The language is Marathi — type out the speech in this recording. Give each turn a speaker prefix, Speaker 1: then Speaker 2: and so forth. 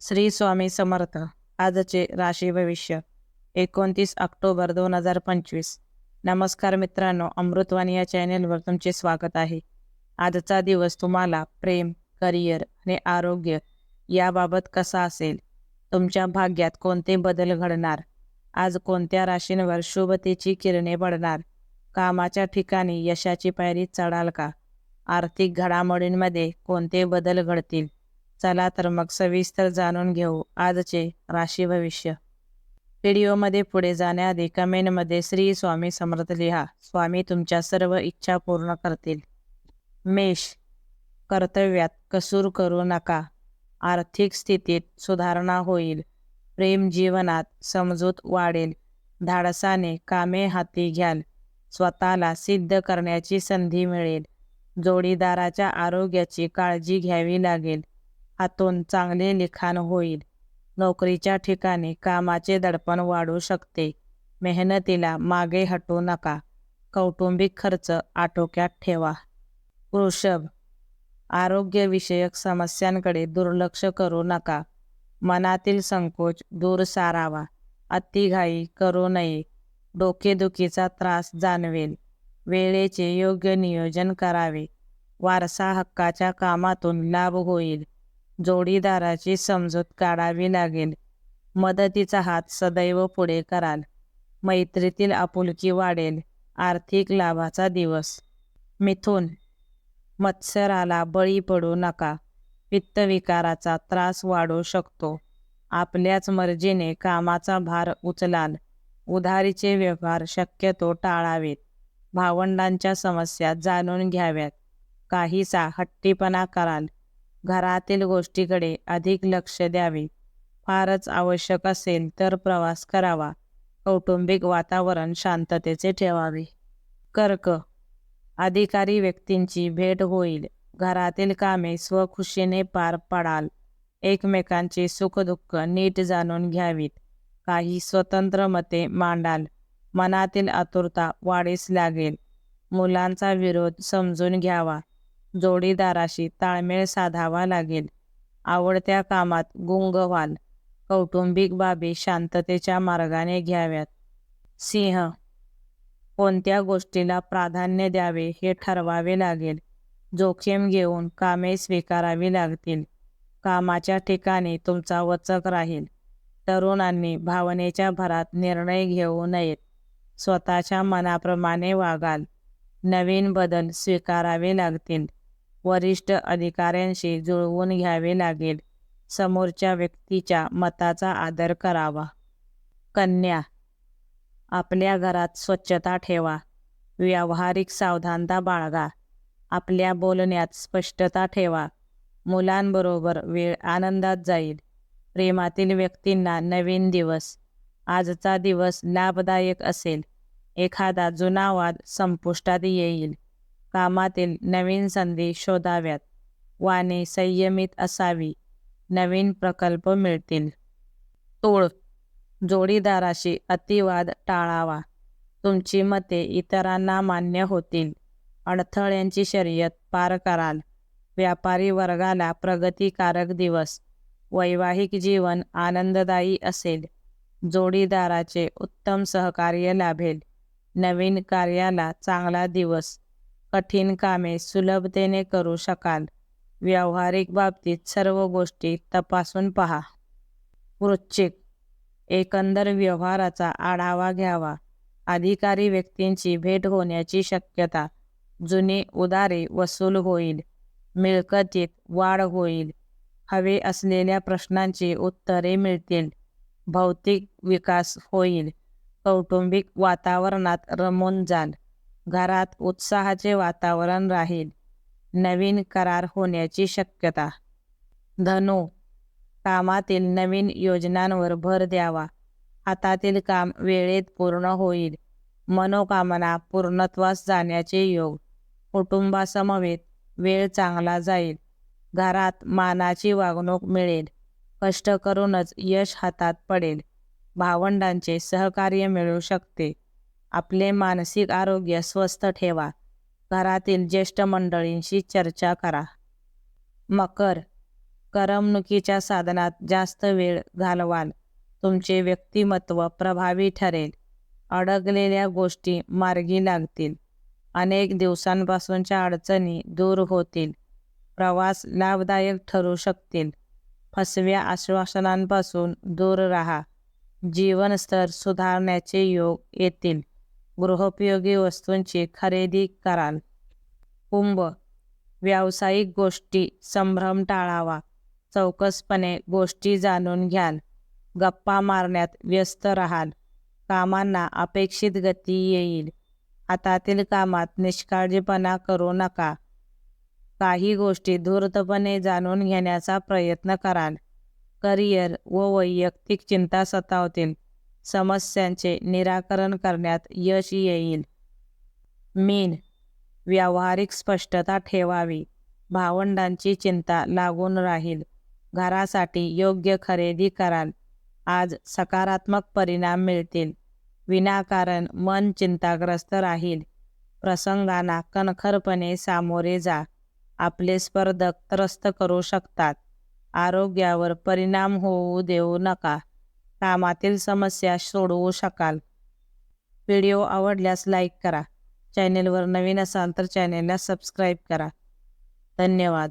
Speaker 1: श्री स्वामी समर्थ. आजचे राशी भविष्य एकोणतीस ऑक्टोबर दोन हजार पंचवीस. नमस्कार मित्रांनो अमृतवाणी या चॅनेलवर तुमचे स्वागत आहे. आजचा दिवस तुम्हाला प्रेम करिअर आणि आरोग्य याबाबत कसा असेल? तुमच्या भाग्यात कोणते बदल घडणार? आज कोणत्या राशींवर शुभतेची किरणे पडणार? कामाच्या ठिकाणी यशाची पायरी चढाल का? आर्थिक घडामोडींमध्ये कोणते बदल घडतील? चला तर मग सविस्तर जाणून घेऊ आजचे राशी भविष्य. व्हिडिओमध्ये पुढे जाण्याआधी कमेंटमध्ये श्री स्वामी समर्थ लिहा. स्वामी तुमच्या सर्व इच्छा पूर्ण करतील. मेष कर्तव्यात कसूर करू नका. आर्थिक स्थितीत सुधारणा होईल. प्रेम जीवनात समजूत वाढेल. धाडसाने कामे हाती घ्याल. स्वतःला सिद्ध करण्याची संधी मिळेल. जोडीदाराच्या आरोग्याची काळजी घ्यावी लागेल. हातून चांगले लिखाण होईल. नोकरीच्या ठिकाणी कामाचे दडपण वाढू शकते. मेहनतीला मागे हटू नका. कौटुंबिक खर्च आटोक्यात ठेवा. वृषभ आरोग्यविषयक समस्यांकडे दुर्लक्ष करू नका. मनातील संकोच दूर सारावा. अतिघाई करू नये. डोकेदुखीचा त्रास जाणवेल. वेळेचे योग्य नियोजन करावे. वारसा हक्काच्या कामातून लाभ होईल. जोडीदाराची समजूत काढावी लागेल. मदतीचा हात सदैव पुढे कराल. मैत्रीतील आपुलकी वाढेल. आर्थिक लाभाचा दिवस. मिथून. मत्सराला बळी पडू नका. पित्तविकाराचा त्रास वाढू शकतो. आपल्याच मर्जीने कामाचा भार उचलाल. उधारीचे व्यवहार शक्यतो टाळावेत. भावंडांच्या समस्या जाणून घ्याव्यात. काहीसा हट्टीपणा कराल. घरातील गोष्टीकडे अधिक लक्ष द्यावे. फारच आवश्यक असेल तर प्रवास करावा. कौटुंबिक वातावरण शांततेचे ठेवावे. कर्क. अधिकारी व्यक्तींची भेट होईल. घरातील कामे स्वखुशीने पार पडाल. एकमेकांचे सुखदुःख नीट जाणून घ्यावीत. काही स्वतंत्र मते मांडाल. मनातील आतुरता वाढीस लागेल. मुलांचा विरोध समजून घ्यावा. जोडीदाराशी ताळमेळ साधावा लागेल. आवडत्या कामात गुंग व्हाल कौटुंबिक बाबी शांततेच्या मार्गाने घ्याव्यात. सिंह कोणत्या गोष्टीला प्राधान्य द्यावे हे ठरवावे लागेल. जोखीम घेऊन कामे स्वीकारावी लागतील. कामाच्या ठिकाणी तुमचा वचक राहील. तरुणांनी भावनेच्या भरात निर्णय घेऊ नयेत. स्वतःच्या मनाप्रमाणे वागाल. नवीन बदल स्वीकारावे लागतील. वरिष्ठ अधिकाऱ्यांशी जुळवून घ्यावे लागेल. समोरच्या व्यक्तीच्या मताचा आदर करावा. कन्या आपल्या घरात स्वच्छता ठेवा. व्यावहारिक सावधानता बाळगा. आपल्या बोलण्यात स्पष्टता ठेवा. मुलांबरोबर वेळ आनंदात जाईल. प्रेमातील व्यक्तींना नवीन दिवस आजचा दिवस लाभदायक असेल. एखादा जुना वाद संपुष्टात येईल. कामातील नवीन संधी शोधाव्यात वाणे संयमित असावी नवीन प्रकल्प मिळतील. तोळ जोडीदाराशी अतिवाद टाळावा. तुमची मते इतरांना मान्य होतील. अडथळ्यांची शर्यत पार कराल. व्यापारी वर्गाला प्रगतिकारक दिवस वैवाहिक जीवन आनंददायी असेल. जोडीदाराचे उत्तम सहकार्य लाभेल. नवीन कार्याला चांगला दिवस कठीण कामे सुलभतेने करू शकाल. व्यावहारिक बाबतीत सर्व गोष्टी तपासून पहा. वृश्चिक. एकंदर व्यवहाराचा आढावा घ्यावा. अधिकारी व्यक्तींची भेट होण्याची शक्यता. जुनी उदारे वसूल होईल. मिळकतीत वाढ होईल. हवे असलेल्या प्रश्नांची उत्तरे मिळतील. भौतिक विकास होईल. कौटुंबिक वातावरणात रमून जाल. घरात उत्साहाचे वातावरण राहील. नवीन करार होण्याची शक्यता. धनु कामातील नवीन योजनांवर भर द्यावा. हातातील काम वेळेत पूर्ण होईल. मनोकामना पूर्णत्वास जाण्याचे योग. कुटुंबासमवेत वेळ चांगला जाईल. घरात मानाची वागणूक मिळेल. कष्ट करूनच यश हातात पडेल. भावंडांचे सहकार्य मिळू शकते. आपले मानसिक आरोग्य स्वस्थ ठेवा. घरातील ज्येष्ठ मंडळींशी चर्चा करा. मकर करमणुकीच्या साधनात जास्त वेळ घालवाल. तुमचे व्यक्तिमत्व प्रभावी ठरेल. अडकलेल्या गोष्टी मार्गी लागतील. अनेक दिवसांपासूनच्या अडचणी दूर होतील. प्रवास लाभदायक ठरू शकतील. फसव्या आश्वासनांपासून दूर राहा. जीवनस्तर सुधारण्याचे योग येतील. गृहोपयोगी वस्तूंची खरेदी कराल. कुंभ. व्यावसायिक गोष्टी. संभ्रम टाळावा. चौकसपणे गोष्टी जाणून घ्याल. गप्पा मारण्यात व्यस्त राहाल. कामांना अपेक्षित गती येईल. हातातील कामात निष्काळजीपणा करू नका. काही गोष्टी धूर्तपणे जाणून घेण्याचा प्रयत्न कराल. करिअर व वैयक्तिक चिंता सतावतील. समस्यांचे निराकरण करण्यात यश येईल. मीन व्यावहारिक स्पष्टता ठेवावी. भावंडांची चिंता लागून राहील. घरासाठी योग्य खरेदी कराल. आज सकारात्मक परिणाम मिळतील. विनाकारण मन चिंताग्रस्त राहील. प्रसंगांना कणखरपणे सामोरे जा. आपले स्पर्धक त्रस्त करू शकतात. आरोग्यावर परिणाम होऊ देऊ नका. कामातील समस्या सोडवू शकाल. व्हिडिओ आवडल्यास लाईक करा. चॅनेलवर नवीन असाल तर चॅनेलला सबस्क्राईब करा. धन्यवाद.